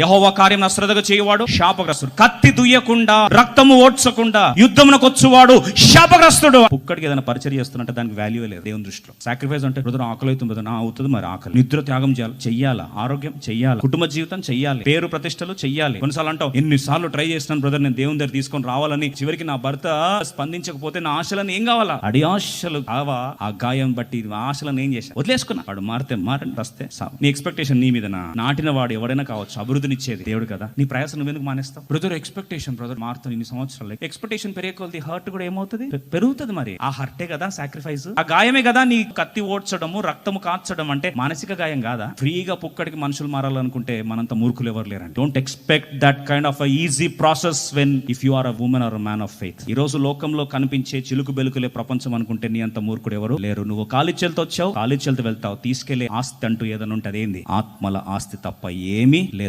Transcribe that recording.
యహోవ కార్యం అశ్రద్ధగా చేయవాడు శాపగ్రస్తుడు. కత్తి దుయ్యకుండా రక్తము ఓడ్చకుండా యుద్ధమునకు వచ్చువాడు శాపగ్రస్తుడు. ఒక్కడికి ఏదైనా పరిచయం చేస్తున్నట్టే దానికి వాల్యూ లేదు దేవుని దృష్టిలో. సాక్రిఫైస్ అంటే బ్రదర్ ఆకలి అవుతుంది నా అవుతుంది మరి ఆకలి. నిద్ర త్యాగం చేయాలి చెయ్యాలా ఆరోగ్యం చెయ్యాలి కుటుంబ జీవితం చెయ్యాలి పేరు ప్రతిష్టలు చెయ్యాలి. కొన్నిసార్లు అంటావు ఎన్నిసార్లు ట్రై చేస్తున్నాను బ్రదర్ నేను దేవుని దగ్గర తీసుకొని రావాలని చివరికి నా భర్త స్పందించకపోతే నా ఆశలను ఏం కావాలా? అడి ఆశలు కావా? ఆ గాయం బట్టి ఆశలను ఏం చేశాను వదిలేసుకున్నా. వాడు మారితే మారండి వస్తే నీ ఎక్స్పెక్టేషన్ నీ మీద నాటిన వాడు ఎవడైనా కావచ్చు అభివృద్ధి అభివృద్ధినిచ్చేది దేవుడు కదా? నీ ప్రయాసం నువ్వు ఎందుకు మానేస్తావు? బ్రదర్ ఎక్స్పెక్టేషన్ బ్రదర్ మారుతాను ఇన్ని సంవత్సరాలు ఎక్స్పెక్టేషన్ పెరిగే కొద్ది హర్ట్ కూడా ఏమవుతుంది? పెరుగుతుంది మరి. ఆ హర్టే కదా సాక్రిఫైస్ ఆ గాయమే కదా నీ కత్తి ఓడ్చడము రక్తము కాల్చడం అంటే మానసిక గాయం కాదా? ఫ్రీగా పుక్కడికి మనుషులు మారాలనుకుంటే మనంత మూర్ఖులు ఎవరు లేరండి. Don't expect that kind of easy process when if you are a women or man of faith ఈ రోజు లోకంలో కనిపించే చిలుకు బెలుకులే ప్రపంచం అనుకుంటే నీ అంత మూర్ఖుడు ఎవరు లేరు. నువ్వు కాలిచ్చెలతో వచ్చావు కాలిచ్చెలతో వెళ్తావు తీసుకెళ్ళే ఆస్తి అంటూ ఏదైనా ఉంటే అదేంది ఆత్మల ఆస్తి తప్ప ఏమీ లేదు.